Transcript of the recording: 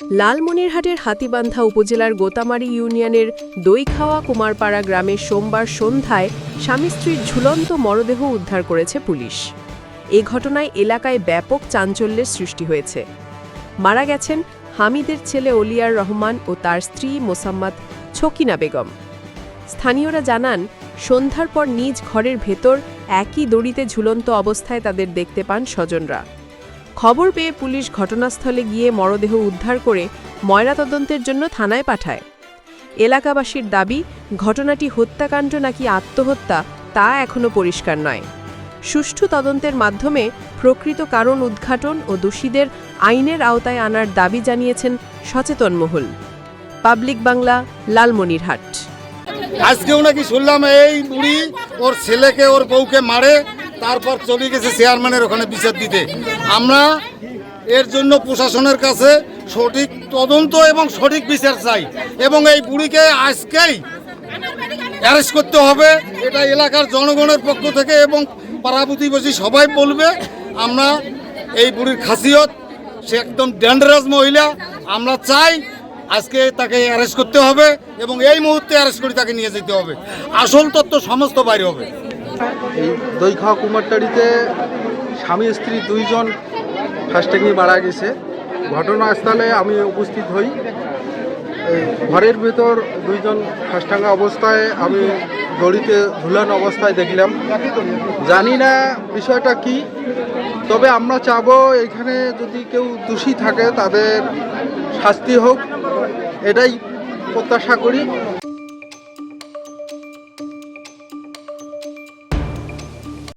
লালমনিরহাটের হাতিবান্ধা উপজেলার গোতামারি ইউনিয়নের দইখাওয়া কুমারপাড়া গ্রামে সোমবার সন্ধ্যায় স্বামী স্ত্রীর ঝুলন্ত মরদেহ উদ্ধার করেছে পুলিশ। এ ঘটনায় এলাকায় ব্যাপক চাঞ্চল্যের সৃষ্টি হয়েছে। মারা গেছেন হামিদের ছেলে অলিয়ার রহমান ও তার স্ত্রী মোসাম্মদ ছকিনা বেগম। স্থানীয়রা জানান, সন্ধ্যার পর নিজ ঘরের ভেতর একই দড়িতে ঝুলন্ত অবস্থায় তাদের দেখতে পান স্বজনরা। খবর পেয়ে পুলিশ ঘটনাস্থলে গিয়ে মরদেহ উদ্ধার করে ময়নাতদন্তের জন্য থানায় পাঠায়। এলাকাবাসীর দাবি, ঘটনাটি হত্যাকাণ্ড নাকি আত্মহত্যা তা এখনও পরিষ্কার নয়। সুষ্ঠু তদন্তের মাধ্যমে প্রকৃত কারণ উদ্ঘাটন ও দোষীদের আইনের আওতায় আনার দাবি জানিয়েছেন সচেতন মহল। পাবলিক বাংলা, লালমনিরহাট। আজকেও নাকি শুনলাম এই বুড়ি ওর ছেলেকে, ওর বউকে মারে, তারপর চলে গেছে চেয়ারম্যানের ওখানে বিচার দিতে। আমরা এর জন্য প্রশাসনের কাছে সঠিক তদন্ত এবং সঠিক বিচার চাই। এবং এই বুড়িকে আজকেই অ্যারেস্ট করতে হবে। এটা এলাকার জনগণের পক্ষ থেকে এবং পাড়া সবাই বলবে, আমরা এই বুড়ির খাসিয়ত, সে একদম ডেঞ্জারাস মহিলা। আমরা চাই আজকে তাকে অ্যারেস্ট করতে হবে এবং এই মুহূর্তে অ্যারেস্ট করে তাকে নিয়ে যেতে হবে। আসল তথ্য সমস্ত বাইরে হবে। দইখাওয়া কুমারটারিতে স্বামী, স্ত্রী দুইজন ফার্স্টেঙ্গি মারা গেছে। ঘটনাস্থলে আমি উপস্থিত হই। ঘরের ভেতর দুইজন ফার্স্টাঙ্গা অবস্থায় আমি দড়িতে ঝুলানো অবস্থায় দেখলাম। জানি না বিষয়টা কি, তবে আমরা চাবো এখানে যদি কেউ দোষী থাকে তাদের শাস্তি হোক, এটাই প্রত্যাশা করি।